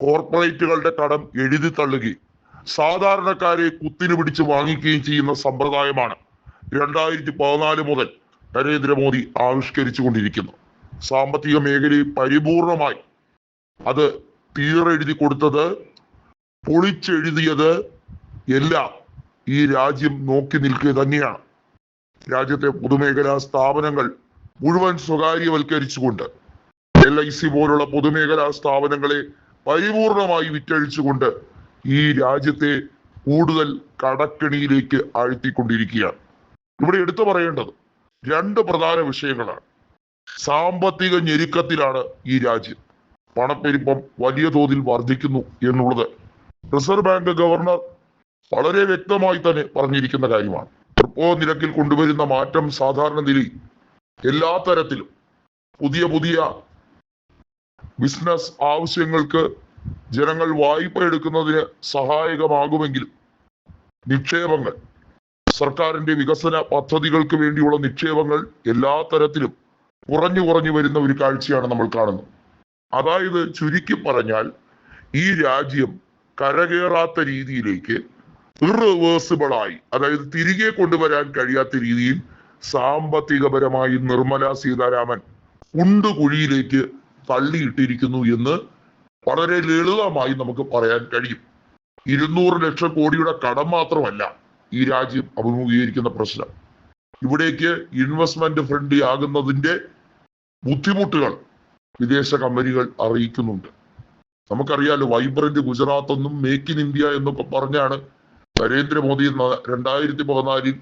കോർപ്പറേറ്റുകളുടെ കടം എഴുതി തള്ളുകയും സാധാരണക്കാരെ കുത്തിനു പിടിച്ച് വാങ്ങിക്കുകയും ചെയ്യുന്ന സമ്പ്രദായമാണ് രണ്ടായിരത്തി പതിനാല് മുതൽ നരേന്ദ്രമോദി ആവിഷ്കരിച്ചു കൊണ്ടിരിക്കുന്നു സാമ്പത്തിക മേഖലയിൽ പരിപൂർണമായി അത് തീറെഴുതി കൊടുത്തത് പൊളിച്ചെഴുതിയത് എല്ലാം ഈ രാജ്യം നോക്കി നിൽക്കുക തന്നെയാണ്. രാജ്യത്തെ പൊതുമേഖലാ സ്ഥാപനങ്ങൾ മുഴുവൻ സ്വകാര്യവൽക്കരിച്ചുകൊണ്ട് എൽ ഐ സി പോലുള്ള പൊതുമേഖലാ സ്ഥാപനങ്ങളെ പരിപൂർണമായി വിറ്റഴിച്ചുകൊണ്ട് ഈ രാജ്യത്തെ കൂടുതൽ കടക്കെണിയിലേക്ക് ആഴ്ത്തിക്കൊണ്ടിരിക്കുകയാണ്. ഇവിടെ എടുത്തു പറയേണ്ടത് രണ്ട് പ്രധാന വിഷയങ്ങളാണ്. സാമ്പത്തിക ഞെരുക്കത്തിലാണ് ഈ രാജ്യം. പണപ്പെരുപ്പം വലിയ തോതിൽ വർദ്ധിക്കുന്നു എന്നുള്ളത് റിസർവ് ബാങ്ക് ഗവർണർ വളരെ വ്യക്തമായി തന്നെ പറഞ്ഞിരിക്കുന്ന കാര്യമാണ്. റിപ്പോ നിരക്കിൽ കൊണ്ടുവരുന്ന മാറ്റം സാധാരണ നിലയിൽ എല്ലാ തരത്തിലും പുതിയ പുതിയ ബിസിനസ് ആവശ്യങ്ങൾക്ക് ജനങ്ങൾ വായ്പ എടുക്കുന്നതിന് സഹായകമാകുമെങ്കിലും നിക്ഷേപങ്ങൾ സർക്കാരിന്റെ വികസന പദ്ധതികൾക്ക് വേണ്ടിയുള്ള നിക്ഷേപങ്ങൾ എല്ലാ തരത്തിലും കുറഞ്ഞു കുറഞ്ഞു വരുന്ന ഒരു കാഴ്ചയാണ് നമ്മൾ കാണുന്നത്. അതായത് ചുരുക്കി പറഞ്ഞാൽ ഈ രാജ്യം കരകേറാത്ത രീതിയിലേക്ക് ഇറിവേഴ്സിബിളായി അതായത് തിരികെ കൊണ്ടുവരാൻ കഴിയാത്ത രീതിയിൽ സാമ്പത്തികപരമായി നിർമ്മല സീതാരാമൻ കുണ്ടുകുഴിയിലേക്ക് തള്ളിയിട്ടിരിക്കുന്നു എന്ന് വളരെ ലളിതമായി നമുക്ക് പറയാൻ കഴിയും. ഇരുന്നൂറ് ലക്ഷം കോടിയുടെ കടം മാത്രമല്ല ഈ രാജ്യം അഭിമുഖീകരിക്കുന്ന പ്രശ്നം. ഇവിടേക്ക് ഇൻവെസ്റ്റ്മെന്റ് ഫ്രണ്ട്ലി ആകുന്നതിന്റെ ബുദ്ധിമുട്ടുകൾ വിദേശ കമ്പനികൾ അറിയിക്കുന്നുണ്ട്. നമുക്കറിയാലോ വൈബ്രന്റ് ഗുജറാത്ത് എന്നും മേക്ക് ഇൻ ഇന്ത്യ എന്നൊക്കെ പറഞ്ഞാണ് നരേന്ദ്രമോദി മോദി രണ്ടായിരത്തി പതിനാലിൽ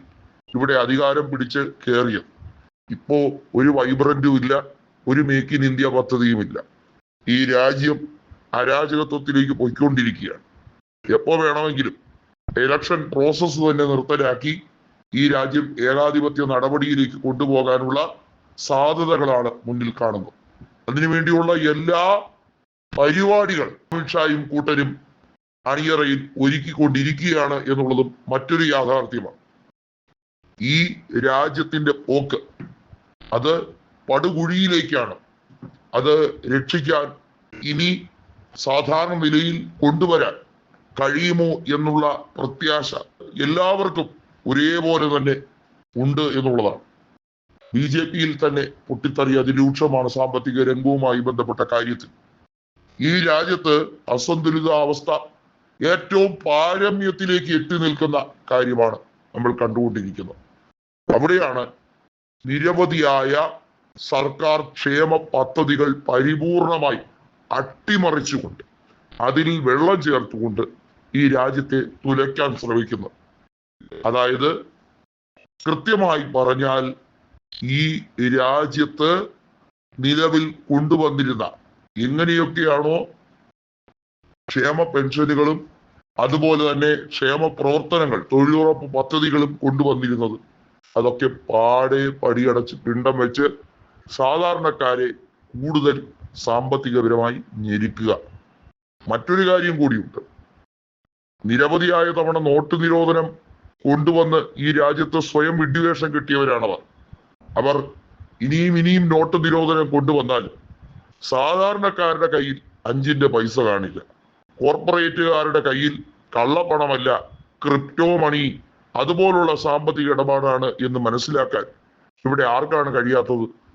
ഇവിടെ അധികാരം പിടിച്ച് കയറിയത്. ഇപ്പോ ഒരു വൈബ്രന്റും ഇല്ല. ഒരു മേക്ക് ഇൻ ഇന്ത്യ പദ്ധതിയുമില്ല. ഈ രാജ്യം അരാജകത്വത്തിലേക്ക് പോയിക്കൊണ്ടിരിക്കുകയാണ്. എപ്പോ വേണമെങ്കിലും ഇലക്ഷൻ പ്രോസസ്സ് തന്നെ നിർത്തലാക്കി ഈ രാജ്യം ഏകാധിപത്യ നടപടിയിലേക്ക് കൊണ്ടുപോകാനുള്ള സാധ്യതകളാണ് മുന്നിൽ കാണുന്നത്. അതിനുവേണ്ടിയുള്ള എല്ലാ പരിപാടികൾ അമിത്ഷായും കൂട്ടരും അണിയറയിൽ ഒരുക്കിക്കൊണ്ടിരിക്കുകയാണ് എന്നുള്ളതും മറ്റൊരു യാഥാർത്ഥ്യമാണ്. ഈ രാജ്യത്തിന്റെ പോക്ക് അത് പടുകുഴിയിലേക്കാണ്. അത് രക്ഷിക്കാൻ ഇനി സാധാരണ നിലയിൽ കൊണ്ടുവരാൻ കഴിയുമോ എന്നുള്ള പ്രത്യാശ എല്ലാവർക്കും ഒരേപോലെ തന്നെ ഉണ്ട് എന്നുള്ളതാണ്. ബി ജെ പിയിൽ തന്നെ പൊട്ടിത്തെറി അതിരൂക്ഷമാണ് സാമ്പത്തിക രംഗവുമായി ബന്ധപ്പെട്ട കാര്യത്തിൽ. ഈ രാജ്യത്ത് അസന്തുലിതാവസ്ഥ ഏറ്റവും പാരമ്യത്തിലേക്ക് എത്തി നിൽക്കുന്ന കാര്യമാണ് നമ്മൾ കണ്ടുകൊണ്ടിരിക്കുന്നത്. അവിടെയാണ് നിരവധിയായ സർക്കാർ ക്ഷേമ പദ്ധതികൾ പരിപൂർണമായി അട്ടിമറിച്ചുകൊണ്ട് അതിൽ വെള്ളം ചേർത്തുകൊണ്ട് ഈ രാജ്യത്തെ തുലയ്ക്കാൻ ശ്രമിക്കുന്നത് അതായത് കൃത്യമായി പറഞ്ഞാൽ ഈ രാജ്യത്ത് നിലവിൽ കൊണ്ടുവന്നിരുന്ന എങ്ങനെയൊക്കെയാണോ ക്ഷേമ പെൻഷനുകളും അതുപോലെ തന്നെ ക്ഷേമ പ്രവർത്തനങ്ങൾ തൊഴിലുറപ്പ് പദ്ധതികളും കൊണ്ടുവന്നിരുന്നത് അതൊക്കെ പാടെ പടിയടച്ച് പിണ്ടം വെച്ച് സാധാരണക്കാരെ കൂടുതൽ സാമ്പത്തികപരമായി ഞെരുക്കുക. മറ്റൊരു കാര്യം കൂടിയുണ്ട്. നിരവധിയായ തവണ നോട്ട് നിരോധനം കൊണ്ടുവന്ന് ഈ രാജ്യത്ത് സ്വയം വിഡ്ഢിവേഷം കിട്ടിയവരാണവർ. അവർ ഇനിയും ഇനിയും നോട്ട് നിരോധനം കൊണ്ടുവന്നാൽ സാധാരണക്കാരുടെ കയ്യിൽ അഞ്ചിന്റെ പൈസ കാണില്ല. കോർപ്പറേറ്റുകാരുടെ കയ്യിൽ കള്ളപ്പണമല്ല ക്രിപ്റ്റോ മണി അതുപോലുള്ള സാമ്പത്തിക ഇടപാടാണ് എന്ന് മനസ്സിലാക്കാൻ ഇവിടെ ആർക്കാണ് കഴിയാത്തത്?